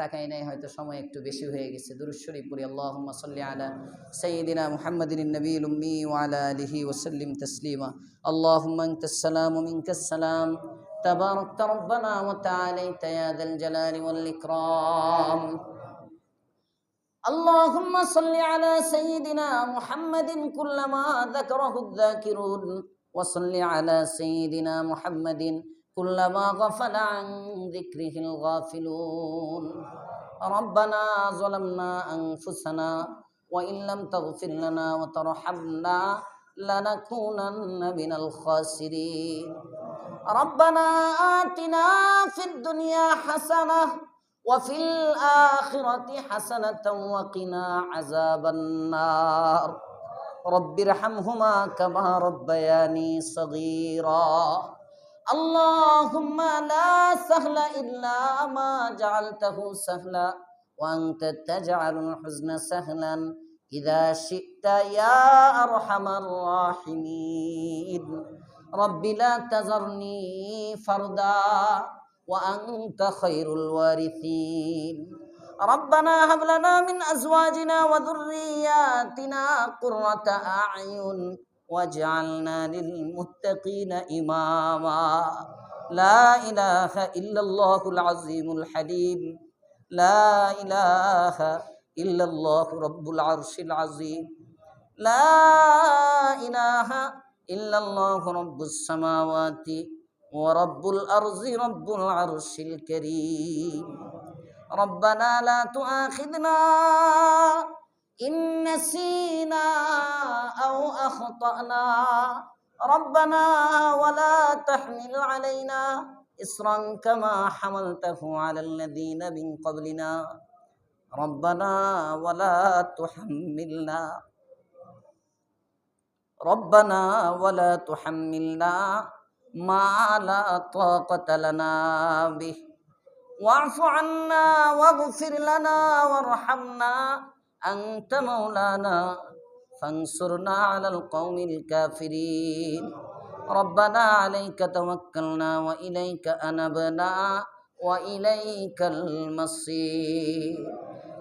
তাকাই নাই হয়তো সময় একটু বেশি হয়ে গেছে দুরুদ শরীফ পড়ি আল্লাহুম্মা সাল্লি আলা সাইয়্যিদিনা মুহাম্মাদিন নবীল উম্মি ওয়া আলা আলিহি ওয়া সাল্লিম তাসলিমা আল্লাহুম্মা আনতাস সালাম ওয়া মিনকাস সালাম تباركت ربنا وتعاليت يا ذا الجلال والإكرام اللهم صل على سيدنا محمد كلما ذكره الذاكرون وصل على سيدنا محمد كلما غفل عن ذكره الغافلون. ربنا ظلمنا أنفسنا وإن لم تغفر لنا وترحمنا لنكونن من الخاسرين. ربنا آتنا في الدنيا حسنة وفي الآخرة حسنة وقنا عذاب النار. رب ارحمهما كما ربياني صغيرا. اللهم لا سهل إلا ما جعلته سهلا وأنت تجعل الحزن سهلا إذا شئت يا أرحم الراحمين رب لا تذرني فردا وأنت خير الوارثين ربنا هب لنا من أزواجنا وذرياتنا قرة أعين واجعلنا للمتقين إماما لا إله إلا الله العظيم الحليم لا إله إلا الله رب العرش العظيم لا إله إلا الله رب السماوات ورب الأرض رب العرش الكريم ربنا لا تؤاخذنا إن نسينا أو أخطأنا ربنا ولا تحمل علينا إصرا كما حملته على الذين من قبلنا ربنا ولا تحملنا ربنا ولا تحملنا ما لا طاقة لنا به واعف عنا واغفر لنا وارحمنا أنت مولانا فانصرنا على القوم الكافرين. ربنا عليك توكلنا وإليك أنبنا وإليك المصير.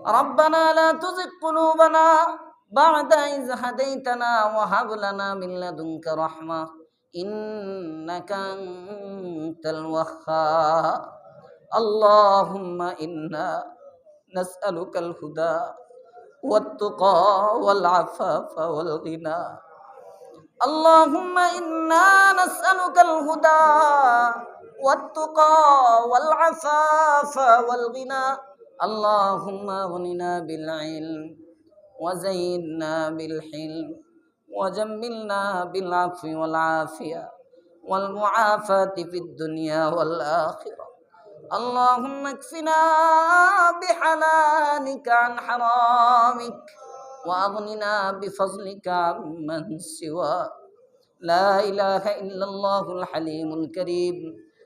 ربنا لا تزغ قلوبنا بعد إذ هديتنا وهب لنا من لدنك رحمة إنك أنت الوهاب. اللهم إنا نسألك الهدى والتقى والعفاف والغنى. اللهم إنا نسألك الهدى والتقى والعفاف والغنى. اللهم أغننا بالعلم وزينا بالحلم وجملنا بالعفو والعافية والمعافاة في الدنيا والآخرة. اللهم اكفنا بحلالك عن حرامك وأغننا بفضلك عمن سواك. لا إله إلا الله الحليم الكريم.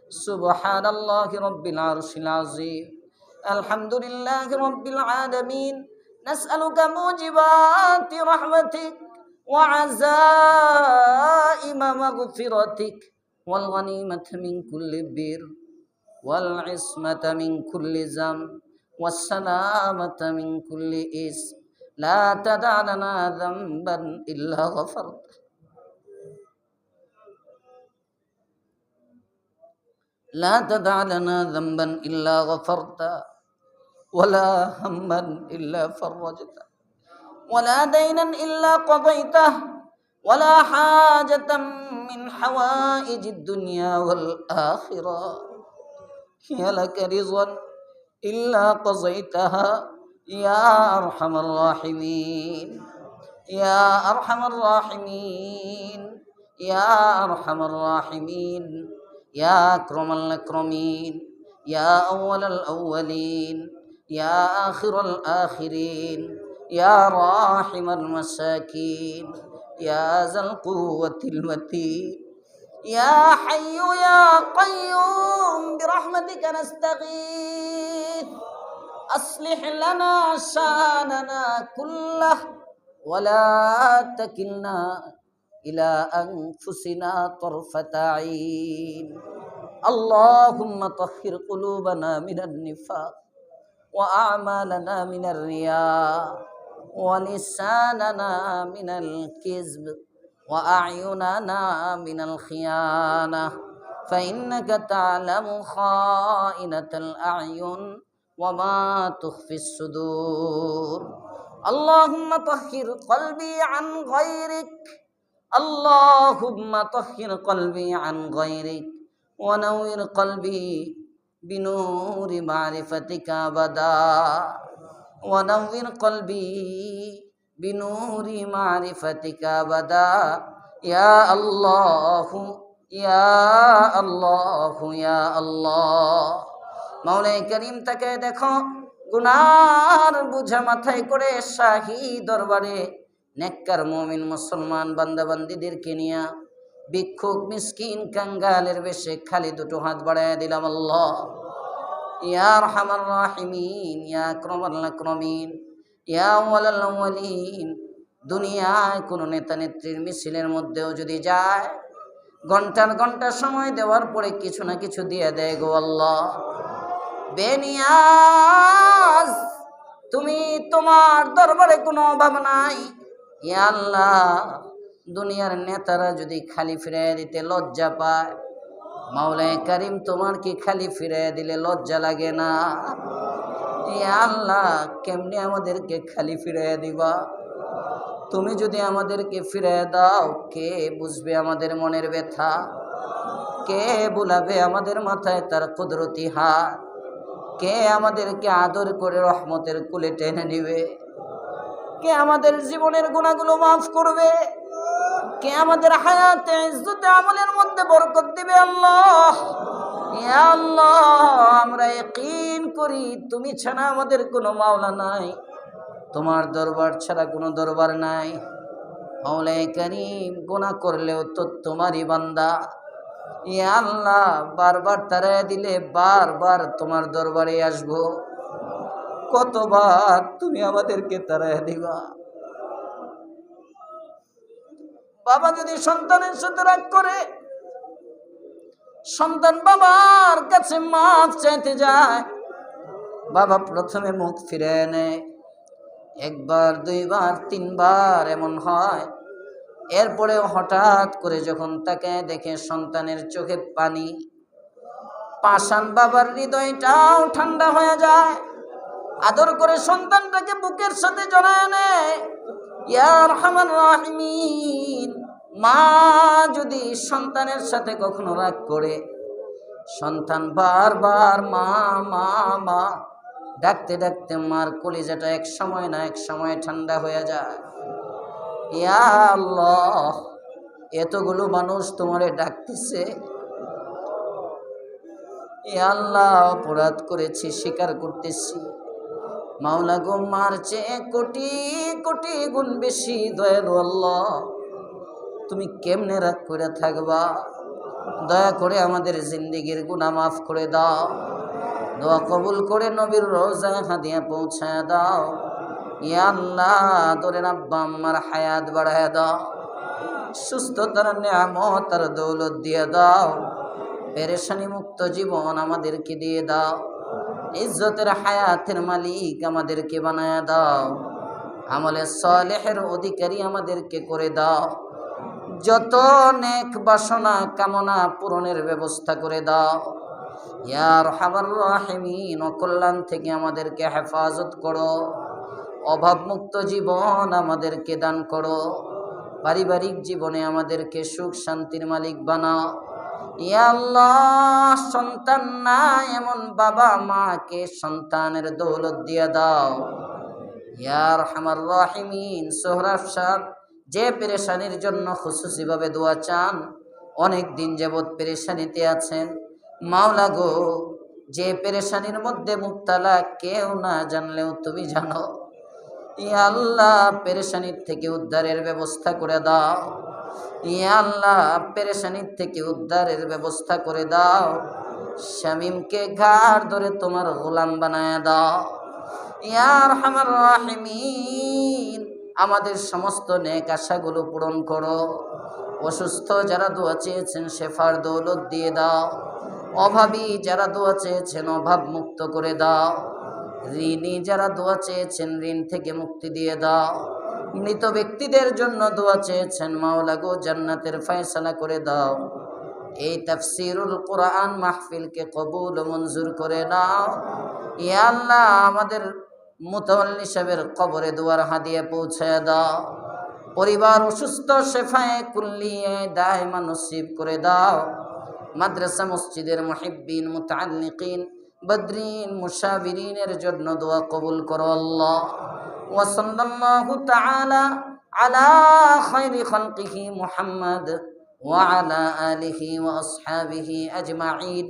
سبحان الله رب العرش العظيم. الحمد لله رب العالمين. نسألك موجبات رحمتك وعزائم مغفرتك. والغنيمة من كل بر. والعصمة من كل ذنب والسلامة من كل إثم. لا تدع لنا ذنبا إلا غفرته. لا تدع لنا ذنبا إلا غفرته ولا هما إلا فرجته ولا دينا إلا قضيته ولا حاجة من حوائج الدنيا والآخرة. هي لك رضا إلا قضيتها. يا أرحم الراحمين. يا أرحم الراحمين. يا أرحم الراحمين. يا أكرم الأكرمين. يا أول الأولين. يا آخر الآخرين. يا راحم المساكين. يا ذا القوة المتين يا حي يا قيوم برحمتك نستغيث أصلح لنا شاننا كله ولا تكلنا إلى أنفسنا طرفة عين اللهم طهر قلوبنا من النفاق وأعمالنا من الرياء ولساننا من الكذب وأعيننا من الخيانة فإنك تعلم خائنة الأعين وما تخفي الصدور اللهم طهر قلبي عن غيرك اللهم طهر قلبي عن غيرك ونور قلبي بنور معرفتك أبدا ونور قلبي بنور معرفتك أبدا يا الله يا الله يا الله মাওলাই করিম তাকে দেখো গুনার বুঝা মাথায় করে শাহী দরবারে নেককার মমিন মুসলমান বান্দাবান্দিদেরকে নিয়া ভিক্ষুক মিসকিন কাঙ্গালের বেশে খালি দুটো হাত বাড়ায় দিলাম আল্লাহ ইয়া রহমান রাহিমিন ইয়া ক্রমাল ক্রমিন ইয়া ওয়ালাল আউয়ালিন দুনিয়ায় কোনো নেতা নেত্রীর মিছিলের মধ্যেও যদি যায়, ঘণ্টার ঘণ্টার সময় দেওয়ার পরে কিছু না কিছু দিয়ে দেয় গো আল্লাহ। বেনিয়াজ, তুমি তোমার দরবারে কোনো অভাব নাই। আল্লাহ, দুনিয়ার নেতারা যদি খালি ফিরাইয়া দিতে লজ্জা পায় মাওলাই করিম তোমার কি খালি ফিরাইয়া দিলে লজ্জা লাগে না? ইয়া আল্লাহ, কেমনি আমাদেরকে খালি ফিরাইয়া দিবা? তুমি যদি আমাদেরকে ফিরাইয়া দাও, কে বুঝবে আমাদের মনের ব্যথা? কে বুলাবে আমাদের মাথায় তার কুদরতি হাত? কে আমাদেরকে আদর করে রহমতের কুলে টেনে নিবে? কে আমাদের জীবনের গুণাগুলো মাফ করবে? কে আমাদের হায়াতে, ইজ্জতে, আমলের মধ্যে বরকত দিবে আল্লাহ? আল্লাহ, আমরা ইয়াকিন করি, তুমি ছাড়া আমাদের কোনো মাওলা নাই। তোমার দরবার ছাড়া কোনো দরবার নাই। মাওলাই করিম, গুনাহ করলেও তো তোমারই বান্দা। ইয়া আল্লাহ, বারবার তারাই দিলে বারবার তোমার দরবারে আসব। কতবার তুমি আমাদেরকে তারা দিবা। বাবা যদি সন্তানের সাথে রাগ করে সন্তান বাবার কাছে মাফ চাইতে যায়। বাবা প্রথমে মুখ ফিরে নেয় একবার, দুইবার, তিনবার এমন হয়। এরপরে হঠাৎ করে যখন তাকে দেখে সন্তানের চোখে পানি, পাষাণ বাবার হৃদয়টাও ঠান্ডা হয়ে যায়। আদর করে সন্তানটাকে বুকের সাথে জড়ায় নেয়। ইয়ার হামান রাহমিন। মা যদি সন্তানের সাথে কখনো রাগ করে, সন্তান বারবার মা মা মা, ডাকতে ডাকতে মার কলিজাটা এক সময় না এক সময় ঠান্ডা হয়ে যায়। ইয়া আল্লাহ, এতগুলো মানুষ তোমারে ডাকতেছে। আল্লাহ, অপরাধ করেছি, স্বীকার করতেছি। মাওলা গো, মার চেয়ে কোটি কোটি গুণ বেশি দয়ালু আল্লাহ। তুমি কেমনে রাগ করে থাকবা? দয়া করে আমাদের জিন্দিগির গুণা মাফ করে দাও। দোয়া কবুল করে নবীর রোজা হাদিয়া পৌঁছায় দাও। ইয়া আল্লাহ তোরে আব্বা আম্মার হায়াত বাড়ায় দাও। সুস্থতার নিয়ামত আর দৌলত দিয়ে দাও। পেরেশানি মুক্ত জীবন আমাদেরকে দিয়ে দাও। ইজ্জতের হায়াতের মালিক আমাদেরকে বানায় দাও। আমলে সলেহের অধিকারী আমাদেরকে করে দাও। যত নেক বাসনা কামনা পূরণের ব্যবস্থা করে দাও। ইয়ার হাবার রাহিমিন অকল্যাণ থেকে আমাদেরকে হেফাজত করো। অভাবমুক্ত জীবন আমাদেরকে দান করো। পারিবারিক জীবনে আমাদেরকে সুখ শান্তির মালিক বানাও। আল্লাহ, সন্তান না, এমন বাবা মাকে সন্তানের দৌলত দিয়ে দাও। ইয়ার হামার রাহিমিন, সোহরাব সাহ যে পেরেশানির জন্য খুশুসিভাবে দোয়া চান, অনেক দিন যাবৎ পেরেশানিতে আছেন। মাওলা গো, যে পেরেশানির মধ্যে মুক্তালা কেউ না জানলেও তুমি জানো। ইয়া আল্লাহ, পেরেশানির থেকে উদ্ধারের ব্যবস্থা করে দাও। ইয়া আল্লাহ, পেরেশানির থেকে উদ্ধারের ব্যবস্থা করে দাও। শামিমকে ঘাড় ধরে তোমার গোলাম বানায় দাও। ইয়ার হামার রাহিমিন। আমাদের সমস্ত নেক আশাগুলো পূরণ করো। অসুস্থ যারা দোয়া চেয়েছেন শেফার দৌলত দিয়ে দাও। অভাবী যারা দোয়া চেয়েছেন, অভাব মুক্ত করে দাও। ঋণী যারা দোয়া চেয়েছেন, ঋণ থেকে মুক্তি দিয়ে দাও। মৃত ব্যক্তিদের জন্য দোয়া চেয়েছেন, মাওলা গো, জান্নাতের ফয়সালা করে দাও। এই তফসিরুল কোরআন মাহফিলকে কবুল মঞ্জুর করে নাও। ইয়া আল্লাহ, আমাদের মুতাওয়াল্লি সাহেবের কবরে দুয়ার হাদিয়ে পৌঁছে দাও। পরিবার অসুস্থ, শেফায়ে কুল্লিয়ে দায় নসিব করে দাও। মাদ্রাসা মসজিদের মুহিব্বিন, মুতাআল্লিকিন, বদরিন, মুশাবিরিনের জন্য দোয়া কবুল করো আল্লাহ। ওয়া সাল্লাল্লাহু তাআলা আলা খায়রি খালকিহি মুহাম্মদ ওয়া আলা আলিহি ওয়া আসহাবিহি আজমাইন।